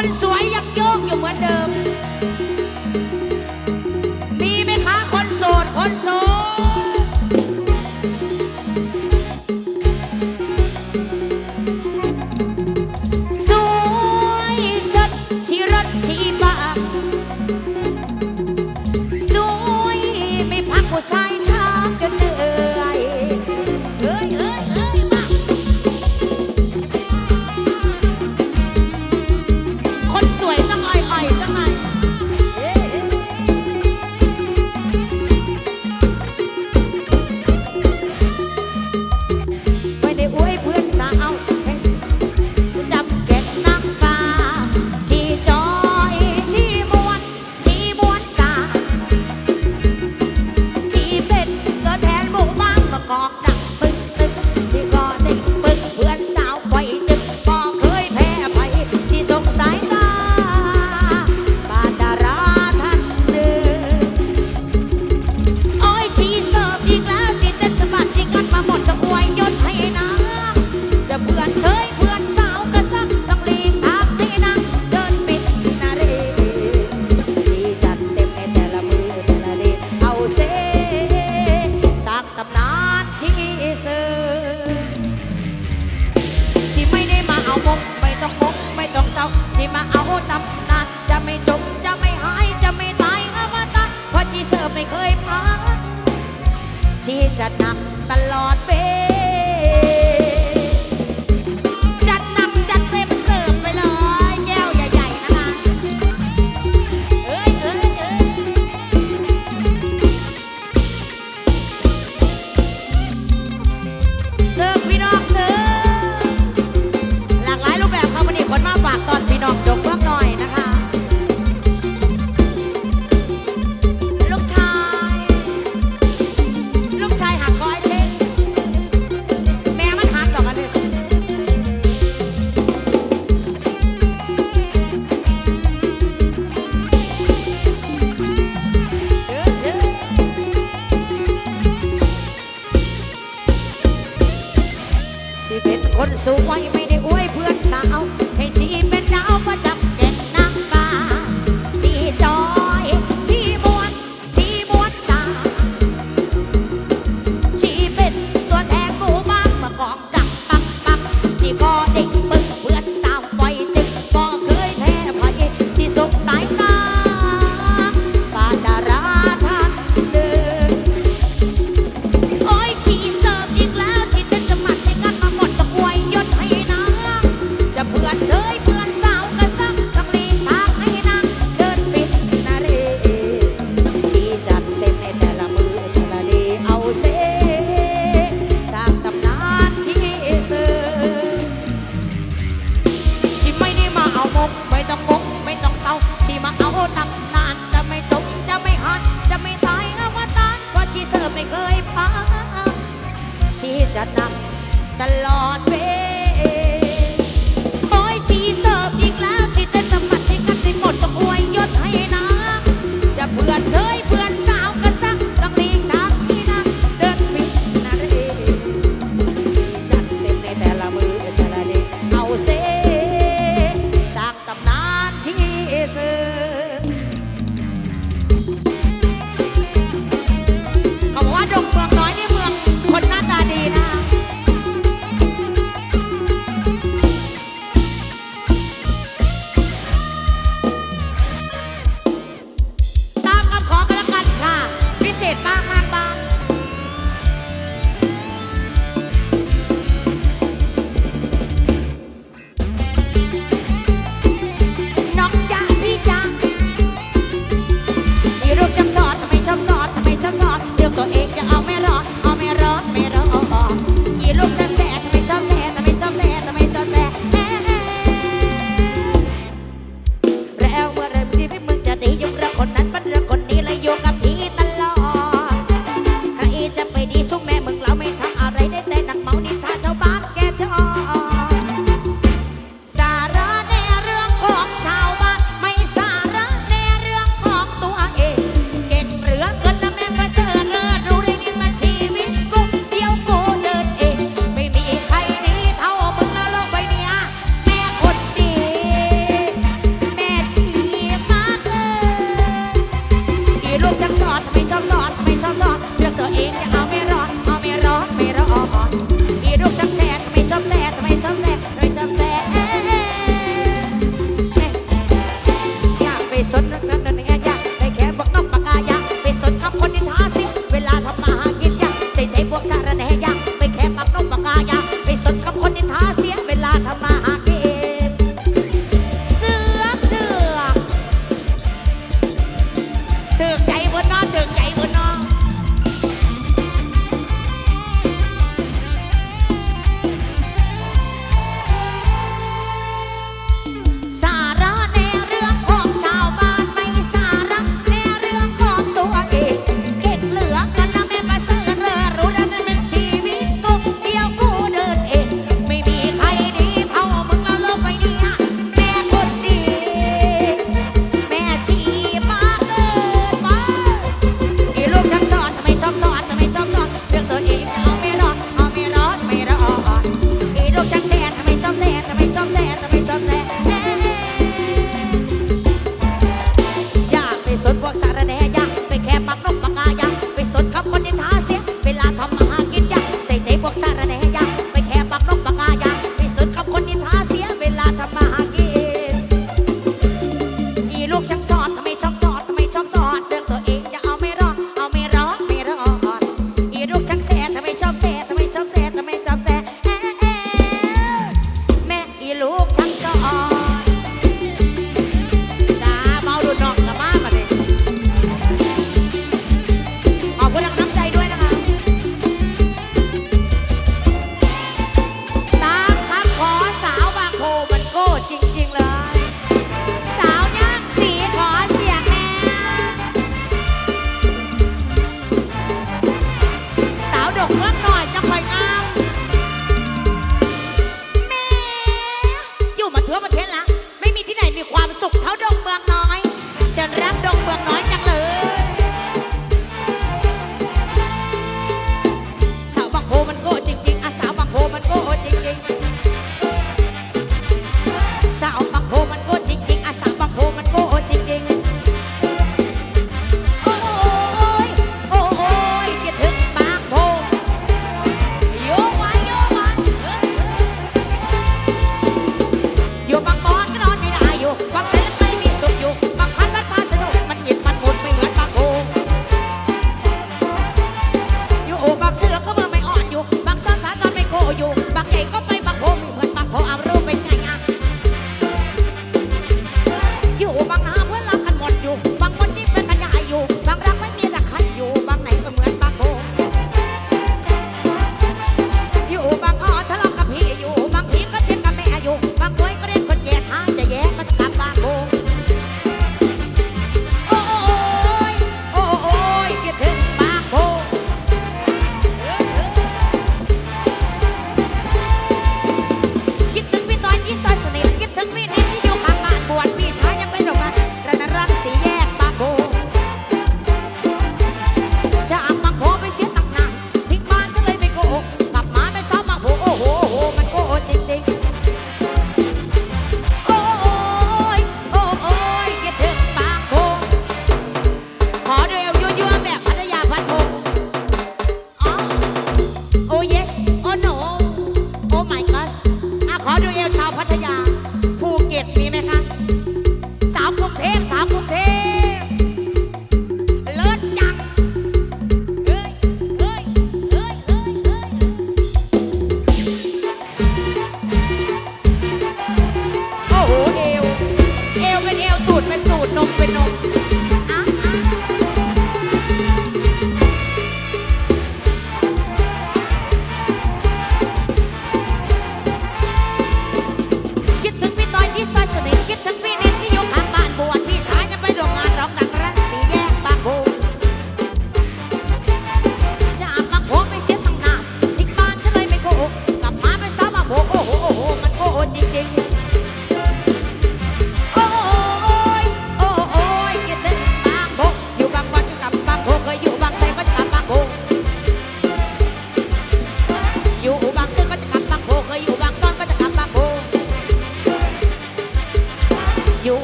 คนสวยยังโยกอยู่เหมือนเดิม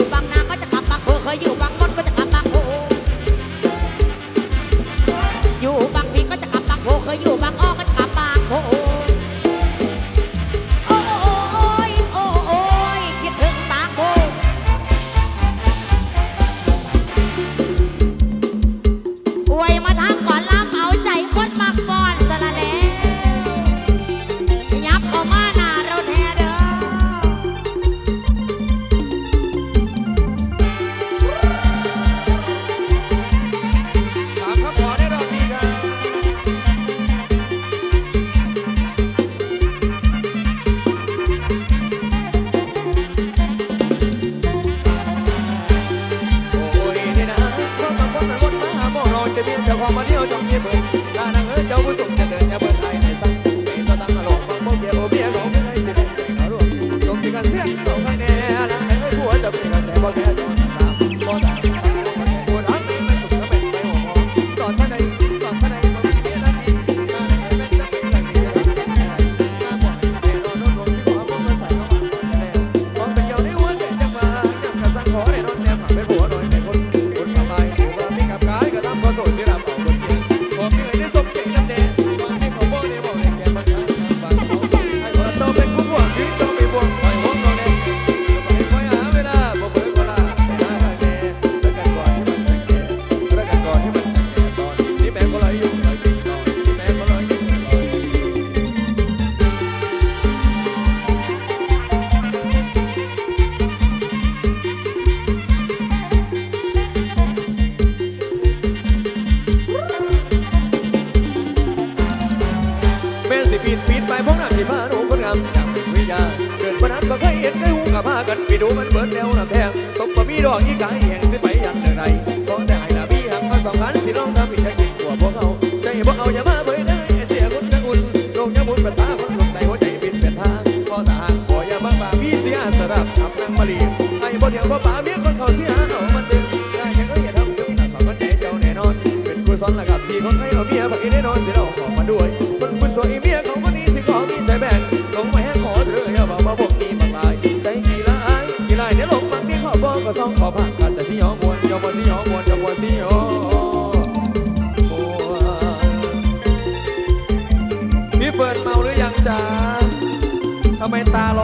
ู่บางนาก็จะกลับบางโพเคยอยู่บางมดก็จะกลับบางโพอยู่บางพีก็จะกลับบางโพเคยอยู่บาง ก็เคยเห็นได้หูกับพากันไปดูมันเบิดแนวน้แพงสมบ่มีดอกยี่กายแห่งสิไปอย่างเดินไรขอได้ให้ละพี่หักมาสองพันสิลองทำอีกแค่กินหัวพวกเขาใจพวกเขาอย่ามาเผยได้เสียคนกังอุ่นโลกยามุนภาษาคนลงใจหัวใจเป็นเป็นทางพอตาหักบ่อย่าบ้าบ้าพี่เสียสลับทำนางมาลีไอ้บ่เดียวบ่ป่าเมียคนเขาเสียเอามันตึงได้ยังก็อย่าทำซึ่งแต่สองคนใจเจ้าแน่นอน เป็นกุศลละกับพี่คนให้เราเมียบักอีแน่นอนสิเราขอมาด้วยคนบุญสวยเมียเขา สองพอพังกันแต่ที่ยอมวนยอมวนที่ยอมวนยอมวนที่ยอมวลพี่เปิดเมาหรือยังจ้าทำไมตาลอ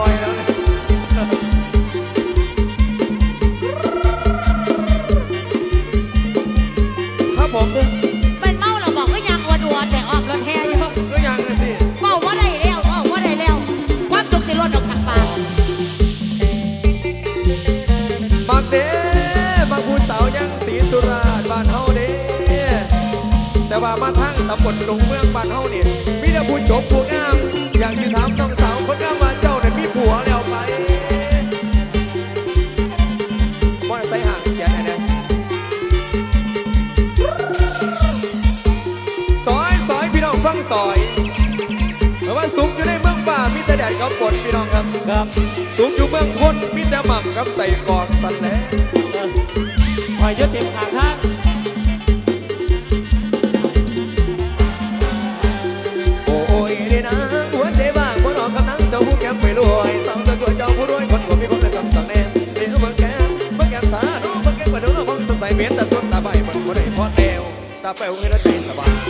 ไปโรงเรียนแล้วใจสบาย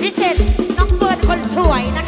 พิเศษน้องเบิร์ดคนสวยนะ